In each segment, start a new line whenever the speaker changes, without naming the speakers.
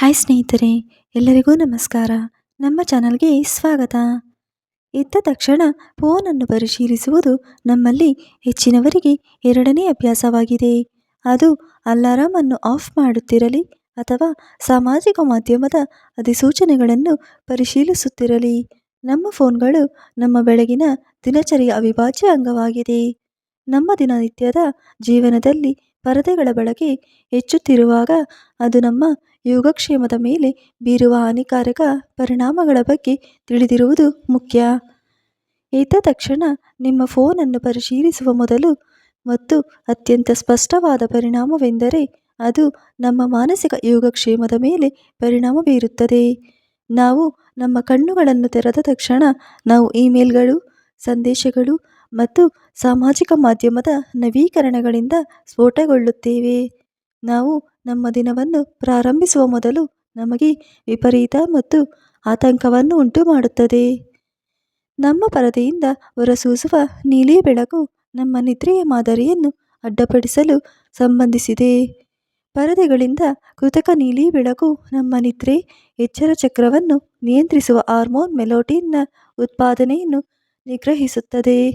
Hi ಸ್ನೇಹಿತರೆ, ಎಲ್ಲರಿಗೂ ನಮಸ್ಕಾರ. ನಮ್ಮ ಚಾನಲ್ಗೆ ಸ್ವಾಗತ. ಇದ್ದ ತಕ್ಷಣ ಫೋನನ್ನು ಪರಿಶೀಲಿಸುವುದು ನಮ್ಮಲ್ಲಿ ಹೆಚ್ಚಿನವರಿಗೆ ಎರಡನೇ ಅಭ್ಯಾಸವಾಗಿದೆ. ಅದು ಅಲಾರಾಮನ್ನು ಆಫ್ ಮಾಡುತ್ತಿರಲಿ ಅಥವಾ ಸಾಮಾಜಿಕ ಮಾಧ್ಯಮದ ಅಧಿಸೂಚನೆಗಳನ್ನು ಪರಿಶೀಲಿಸುತ್ತಿರಲಿ. ನಮ್ಮ ಫೋನ್ಗಳು ನಮ್ಮ ಬೆಳಗಿನ ದಿನಚರಿಯ ಅವಿಭಾಜ್ಯ ಅಂಗವಾಗಿದೆ. ನಮ್ಮ ದಿನನಿತ್ಯದ ಜೀವನದಲ್ಲಿ ಪರದೆಗಳ ಬಳಕೆ ಹೆಚ್ಚುತ್ತಿರುವಾಗ ಅದು ನಮ್ಮ ಯೋಗಕ್ಷೇಮದ ಮೇಲೆ ಬೀರುವ ಹಾನಿಕಾರಕ ಪರಿಣಾಮಗಳ ಬಗ್ಗೆ ತಿಳಿದಿರುವುದು ಮುಖ್ಯ. ಏತ ತಕ್ಷಣ ನಿಮ್ಮ ಫೋನನ್ನು ಪರಿಶೀಲಿಸುವ ಮೊದಲು ಮತ್ತು ಅತ್ಯಂತ ಸ್ಪಷ್ಟವಾದ ಪರಿಣಾಮವೆಂದರೆ ಅದು ನಮ್ಮ ಮಾನಸಿಕ ಯೋಗಕ್ಷೇಮದ ಮೇಲೆ ಪರಿಣಾಮ ಬೀರುತ್ತದೆ. ನಾವು ನಮ್ಮ ಕಣ್ಣುಗಳನ್ನು ತೆರೆದ ತಕ್ಷಣ ನಾವು ಇಮೇಲ್ಗಳು, ಸಂದೇಶಗಳು ಮತ್ತು ಸಾಮಾಜಿಕ ಮಾಧ್ಯಮದ ನವೀಕರಣಗಳಿಂದ ಸ್ಫೋಟಗೊಳ್ಳುತ್ತೇವೆ. ನಾವು ನಮ್ಮ ದಿನವನ್ನು ಪ್ರಾರಂಭಿಸುವ ಮೊದಲು ನಮಗೆ ವಿಪರೀತ ಮತ್ತು ಆತಂಕವನ್ನು ಉಂಟು ಮಾಡುತ್ತದೆ ನಮ್ಮ ಪರದೆಯಿಂದ ಹೊರಸೂಸುವ ನೀಲಿ ಬೆಳಕು ನಮ್ಮ ನಿದ್ರೆಯ ಮಾದರಿಯನ್ನು ಅಡ್ಡಪಡಿಸಲು ಸಂಬಂಧಿಸಿದೆ. ಪರದೆಗಳಿಂದ ಕೃತಕ ನೀಲಿ ಬೆಳಕು ನಮ್ಮ ನಿದ್ರೆ ಎಚ್ಚರ ಚಕ್ರವನ್ನು ನಿಯಂತ್ರಿಸುವ ಹಾರ್ಮೋನ್ ಮೆಲೋಟಿನ್ನ ಉತ್ಪಾದನೆಯನ್ನು ನಿಗ್ರಹಿಸುತ್ತದೆ.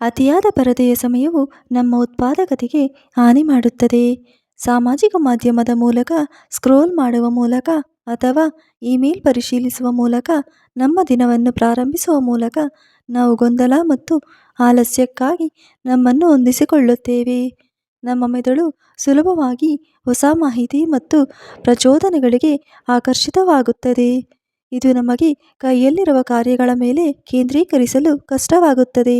ಅತಿಯಾದ ಪರದೆಯ ಸಮಯವು ನಮ್ಮ ಉತ್ಪಾದಕತೆಗೆ ಹಾನಿ ಮಾಡುತ್ತದೆ. ಸಾಮಾಜಿಕ ಮಾಧ್ಯಮದ ಮೂಲಕ, ಸ್ಕ್ರೋಲ್ ಮಾಡುವ ಮೂಲಕ ಅಥವಾ ಇಮೇಲ್ ಪರಿಶೀಲಿಸುವ ಮೂಲಕ, ನಮ್ಮ ದಿನವನ್ನು ಪ್ರಾರಂಭಿಸುವ ಮೂಲಕ ನಾವು ಗೊಂದಲ ಮತ್ತು ಆಲಸ್ಯಕ್ಕಾಗಿ ನಮ್ಮನ್ನು ಹೊಂದಿಸಿಕೊಳ್ಳುತ್ತೇವೆ. ನಮ್ಮ ಮೆದುಳು ಸುಲಭವಾಗಿ ಹೊಸ ಮಾಹಿತಿ ಮತ್ತು ಪ್ರಚೋದನೆಗಳಿಗೆ ಆಕರ್ಷಿತವಾಗುತ್ತದೆ. ಇದು ನಮಗೆ ಕೈಯಲ್ಲಿರುವ ಕಾರ್ಯಗಳ ಮೇಲೆ ಕೇಂದ್ರೀಕರಿಸಲು ಕಷ್ಟವಾಗುತ್ತದೆ.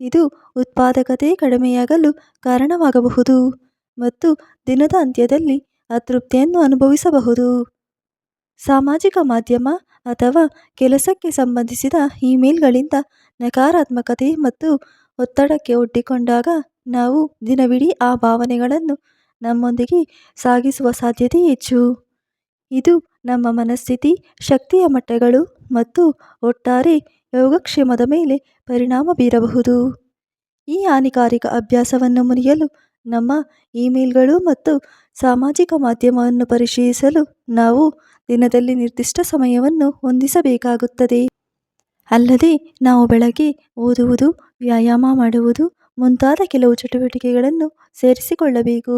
ಇದು ಉತ್ಪಾದಕತೆ ಕಡಿಮೆಯಾಗಲು ಕಾರಣವಾಗಬಹುದು. ಮತ್ತು ದಿನದ ಅಂತ್ಯದಲ್ಲಿ ಅತೃಪ್ತಿಯನ್ನು ಅನುಭವಿಸಬಹುದು. ಸಾಮಾಜಿಕ ಮಾಧ್ಯಮ ಅಥವಾ ಕೆಲಸಕ್ಕೆ ಸಂಬಂಧಿಸಿದ ಇಮೇಲ್ಗಳಿಂದ ನಕಾರಾತ್ಮಕತೆ ಮತ್ತು ಒತ್ತಡಕ್ಕೆ ಒಡ್ಡಿಕೊಂಡಾಗ ನಾವು ದಿನವಿಡೀ ಆ ಭಾವನೆಗಳನ್ನು ನಮ್ಮೊಂದಿಗೆ ಸಾಗಿಸುವ ಸಾಧ್ಯತೆ ಹೆಚ್ಚು. ಇದು ನಮ್ಮ ಮನಸ್ಥಿತಿ, ಶಕ್ತಿಯ ಮಟ್ಟಗಳು ಮತ್ತು ಒಟ್ಟಾರೆ ಯೋಗಕ್ಷೇಮದ ಮೇಲೆ ಪರಿಣಾಮ ಬೀರಬಹುದು. ಈ ಹಾನಿಕಾರಿಕ ಅಭ್ಯಾಸವನ್ನು ಮುರಿಯಲು ನಮ್ಮ ಇಮೇಲ್ಗಳು ಮತ್ತು ಸಾಮಾಜಿಕ ಮಾಧ್ಯಮವನ್ನು ಪರಿಶೀಲಿಸಲು ನಾವು ದಿನದಲ್ಲಿ ನಿರ್ದಿಷ್ಟ ಸಮಯವನ್ನು ಹೊಂದಿಸಬೇಕಾಗುತ್ತದೆ. ಅಲ್ಲದೆ, ನಾವು ಬೆಳಗ್ಗೆ ಓದುವುದು, ವ್ಯಾಯಾಮ ಮಾಡುವುದು ಮುಂತಾದ ಕೆಲವು ಚಟುವಟಿಕೆಗಳನ್ನು ಸೇರಿಸಿಕೊಳ್ಳಬೇಕು.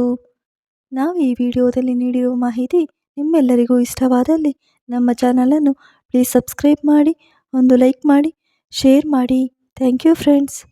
ನಾವು ಈ ವಿಡಿಯೋದಲ್ಲಿ ನೀಡಿರುವ ಮಾಹಿತಿ ನಿಮ್ಮೆಲ್ಲರಿಗೂ ಇಷ್ಟವಾದಲ್ಲಿ ನಮ್ಮ ಚಾನಲನ್ನು ಪ್ಲೀಸ್ ಸಬ್ಸ್ಕ್ರೈಬ್ ಮಾಡಿ, ಒಂದು ಲೈಕ್ ಮಾಡಿ, ಶೇರ್ ಮಾಡಿ. Thank you friends.